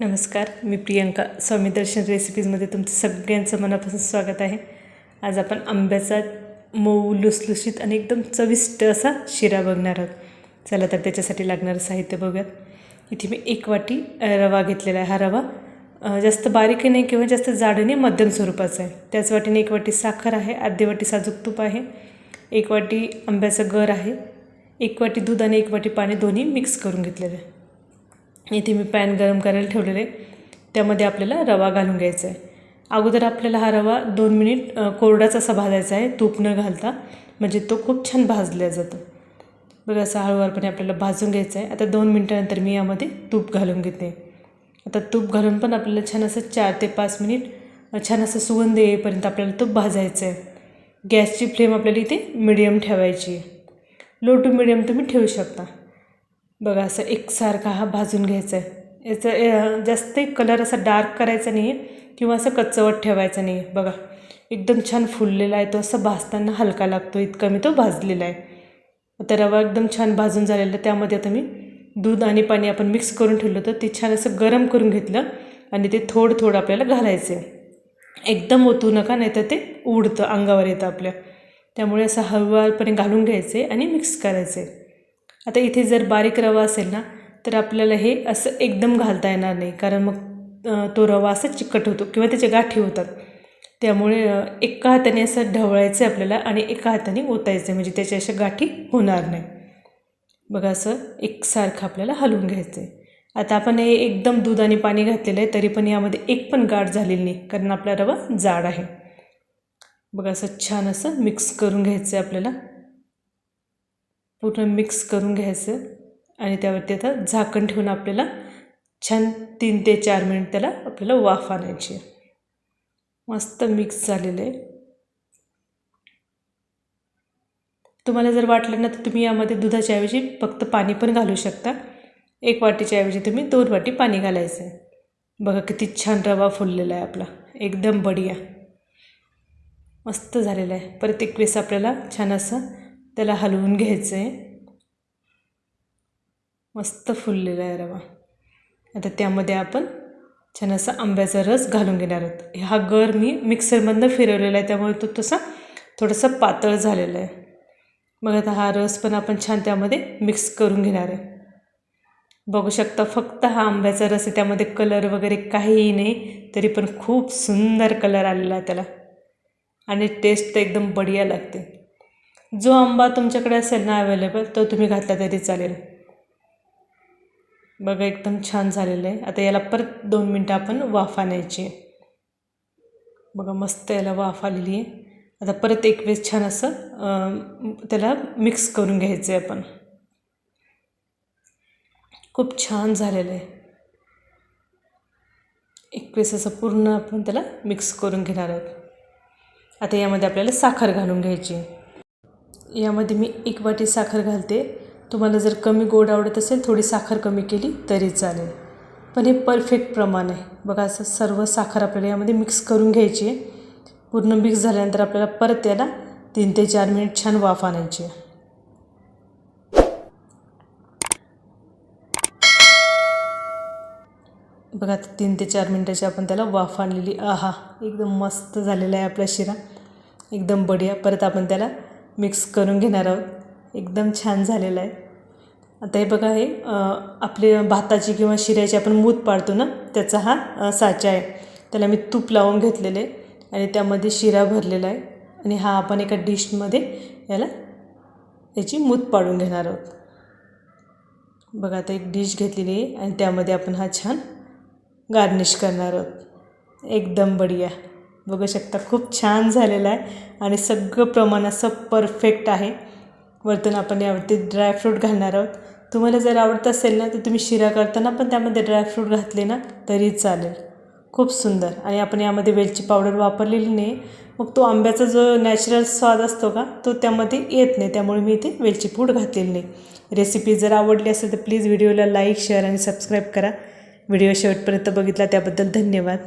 नमस्कार मी प्रियंका. स्वामी दर्शन रेसिपीजमध्ये तुमचं सगळ्यांचं मनापासून स्वागत आहे. आज आपण आंब्याचा मऊ लुसलुशीत आणि एकदम चविष्ट असा शिरा बघणार आहोत. चला तर त्याच्यासाठी लागणारं साहित्य बघूयात. इथे मी एक वाटी रवा घेतलेला आहे. हा रवा जास्त बारीकही नाही किंवा जास्त जाडही नाही मध्यम स्वरूपाचा आहे. त्याच वाटीने एक वाटी साखर आहे अर्धी वाटी साजूक तूप आहे एक वाटी आंब्याचं गर आहे एक वाटी दूध आणि एक वाटी पाणी दोन्ही मिक्स करून घेतलेलं आहे. इथे मी पॅन गरम करायला ठेवलेले. त्यामध्ये आपल्याला रवा घालून घ्यायचा आहे अगोदर आपल्याला हा रवा दोन मिनिट कोरडाच असा भाजायचा आहे तूप न घालता. म्हणजे तो खूप छान भाजला जातो. बघा असं हळूवारपणे आपल्याला भाजून घ्यायचं आहे आता दोन मिनटानंतर मी यामध्ये तूप घालून घेते. आता तूप घालून पण आपल्याला छान असं चार ते पाच मिनिट छान असं सुगंध येईपर्यंत आपल्याला तो भाजायचा आहे गॅसची फ्लेम आपल्याला इथे मिडियम ठेवायची आहे. लो टू मिडियम तुम्ही ठेवू शकता. बघा असं एकसारखा हा भाजून घ्यायचा आहे याचं अ, जास्त कलर असा डार्क करायचा नाही आहे किंवा असं कच्चवट ठेवायचं नाही आहे बघा एकदम छान फुललेला आहे तो असं भाजताना हलका लागतो इतका मी तो भाजलेला आहे. आता रवा एकदम छान भाजून झालेला त्यामध्ये आता मी दूध आणि पाणी आपण मिक्स करून ठेवलं होतं ते छान असं गरम करून घेतलं आणि ते थोडं थोडं आपल्याला घालायचं आहे एकदम ओतू नका नाही तर ते उडतं अंगावर येतं आपल्या. त्यामुळे असं हळूवारपणे घालून घ्यायचं आहे आणि मिक्स करायचं आहे आता इथे जर बारीक रवा असेल ना तर आपल्याला हे असं एकदम घालता येणार नाही. कारण मग तो रवा असा चिकट होतो किंवा त्याच्या गाठी होतात. त्यामुळे एका हाताने असं ढवळायचं आहे आपल्याला आणि एका हाताने ओतायचं आहे म्हणजे त्याच्या अशा गाठी होणार नाही. बघा असं एकसारखं आपल्याला हलवून घ्यायचं आहे आता आपण हे एकदम दूध आणि पाणी घातलेलं आहे तरी पण यामध्ये एक पण गाठ झालेली नाही कारण आपला रवा जाड आहे. बघा असं छान असं मिक्स करून घ्यायचं आहे आपल्याला. पूर्ण मिक्स करून घ्यायचं. आणि त्यावरती आता झाकण ठेवून आपल्याला छान तीन ते चार मिनिट त्याला आपल्याला वाफ आणायची मस्त मिक्स झालेलं आहे. तुम्हाला जर वाटलं ना तर तुम्ही यामध्ये दुधाच्या ऐवजी फक्त पाणी पण घालू शकता. एक वाटीच्या ऐवजी तुम्ही दोन वाटी पाणी घालायचं आहे. बघा किती छान रवा फुललेला आहे आपला. एकदम बढिया. मस्त झालेला आहे. परत एक वेळेस आपल्याला छान असं त्याला हलवून घ्यायचं आहे मस्त फुललेला आहे रवा. आता त्यामध्ये आपण छान असा आंब्याचा रस घालून घेणार आहोत. हा गर मी मिक्सरमधनं फिरवलेला आहे त्यामुळे तो तसा थोडासा पातळ झालेला आहे. मग आता हा रस पण आपण छान त्यामध्ये मिक्स करून घेणार आहे. बघू शकता फक्त हा आंब्याचा रस आहे त्यामध्ये कलर वगैरे काहीही नाही तरी पण खूप सुंदर कलर आलेला आहे त्याला. आणि टेस्ट तर एकदम बढिया लागते. जो आंबा तुमच्याकडे असेल ना अवेलेबल तो तुम्ही घातला तरी चालेल. बघा एकदम छान झालेलं आहे. आता याला परत दोन मिनटं आपण वाफ आणायची बघा मस्त याला वाफ आलेली आहे. आता परत एक वेळेस छान असं त्याला मिक्स करून घ्यायचं आहे आपण. खूप छान झालेलं आहे. एक वेळेस असं पूर्ण आपण त्याला मिक्स करून घेणार आहोत. आता यामध्ये आपल्याला साखर घालून घ्यायची आहे. यामध्ये मी एक वाटी साखर घालते. तुम्हाला जर कमी गोड आवडत असेल थोडी साखर कमी केली तरी चालेल. पण हे परफेक्ट प्रमाण आहे. बघा असं सर्व साखर आपल्याला यामध्ये मिक्स करून घ्यायची आहे. पूर्ण मिक्स झाल्यानंतर आपल्याला परत याला तीन ते चार मिनिट छान वाफ आणायची आहे. बघा आता तीन ते चार मिनटाची आपण त्याला वाफ आणलेली. आहा एकदम मस्त झालेला आहे आपला शिरा. एकदम बढिया. परत आपण त्याला मिक्स करून घेणार आहोत. एकदम छान झालेला आहे. आता हे बघा हे आपले भाताची किंवा शिऱ्याची आपण मूत पाडतो ना त्याचा हा साचा आहे. त्याला मी तूप लावून घेतलेले आणि त्यामध्ये शिरा भरलेला आहे. आणि हा आपण एका डिशमध्ये याला याची मूत पाडून घेणार आहोत. बघा आता एक डिश घेतलेली आहे आणि त्यामध्ये आपण हा छान गार्निश करणार आहोत. एकदम बढिया. बघू शकता खूप छान झालेलं आहे आणि सगळं प्रमाण असं परफेक्ट आहे. वरतून आपण यावरती ड्रायफ्रूट घालणार आहोत. तुम्हाला जर आवडत असेल ना तर तुम्ही शिरा करताना पण त्यामध्ये ड्रायफ्रूट घातले ना तरी चालेल. खूप सुंदर. आणि आपण यामध्ये वेलची पावडर वापरलेली नाही. मग तो आंब्याचा जो नॅचरल स्वाद असतो का तो त्यामध्ये येत नाही. त्यामुळे मी इथे वेलची पूड घातलेली नाही. रेसिपी जर आवडली असेल तर प्लीज व्हिडिओला लाईक शेअर आणि सबस्क्राईब करा. व्हिडिओ शेवटपर्यंत बघितला त्याबद्दल धन्यवाद.